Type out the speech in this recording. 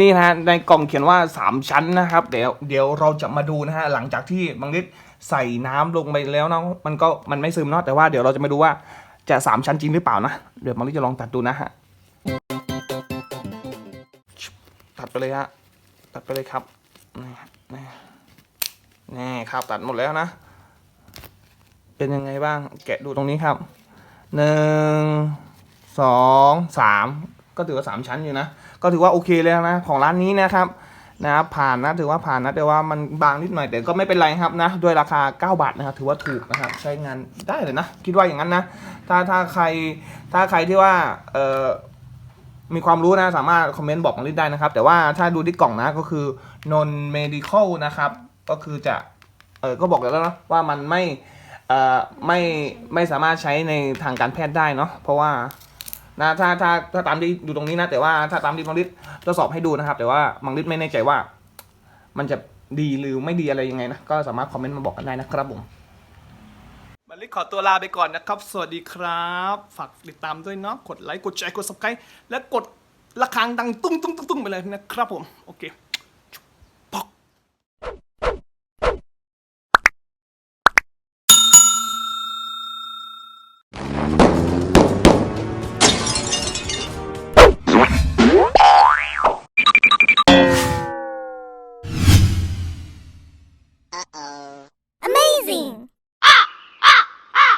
นี่นะฮะในกล่องเขียนว่า 3 ชั้นนะครับ เดี๋ยวเดี๋ยวเราจะมาดูนะฮะหลังจากที่บางลิศใส่น้ำลงไปแล้วเนาะมันก็มันไม่ซึมเนาะแต่ว่าเดี๋ยวเราจะมาดูว่าจะ 3 ชั้นจริงหรือเปล่านะ เดี๋ยวบางลิศจะลองตัดดูนะฮะตัดไปเลยฮะตัดไปเลยครับนี่นี่นี่ครับตัดหมดแล้วนะ เป็นยังไงบ้างแกะดูตรงนี้ครับหนึ่งสองสาม ก็ถือว่าสามชั้นอยู่นะ ก็ถือว่าโอเคเลยนะของร้านนี้นะครับนะครับผ่านนะถือว่าผ่านนะแต่ว่ามันบางนิดหน่อยแต่ก็ไม่เป็นไรครับนะด้วยราคา 9 บาทนะครับถือว่าถูกนะครับใช้งานได้เลยนะคิดว่าอย่างนั้นนะถ้าถ้าใครถ้าใครที่ว่าเออมีความรู้นะสามารถคอมเมนต์บอกมาลิได้นะครับ แต่ว่าถ้าดูที่กล่องนะก็คือ non medical นะครับ ก็คือจะเออก็บอกแล้วนะว่ามันไม่เอ่อไม่ไม่สามารถใช้ในทางการแพทย์ได้เนาะเพราะว่า นะถ้าถ้าถ้าตามที่ดูตรงนี้นะ แต่ว่าถ้าตามที่มังลิศทดสอบให้ดูนะครับ แต่ว่ามังลิศไม่แน่ใจว่า มันจะดีหรือไม่ดีอะไรยังไงนะก็สามารถคอมเมนต์มาบอกกันได้นะครับผมมังลิศขอตัวลาไปก่อนนะครับ สวัสดีครับ ฝากติดตามด้วยเนาะกดไลค์กดแชร์กด subscribe และกดระฆังดังตุ้งตุ้งตุ้งตุ้งไปเลยนะครับผมโอเค amazing! Ah, ah, ah.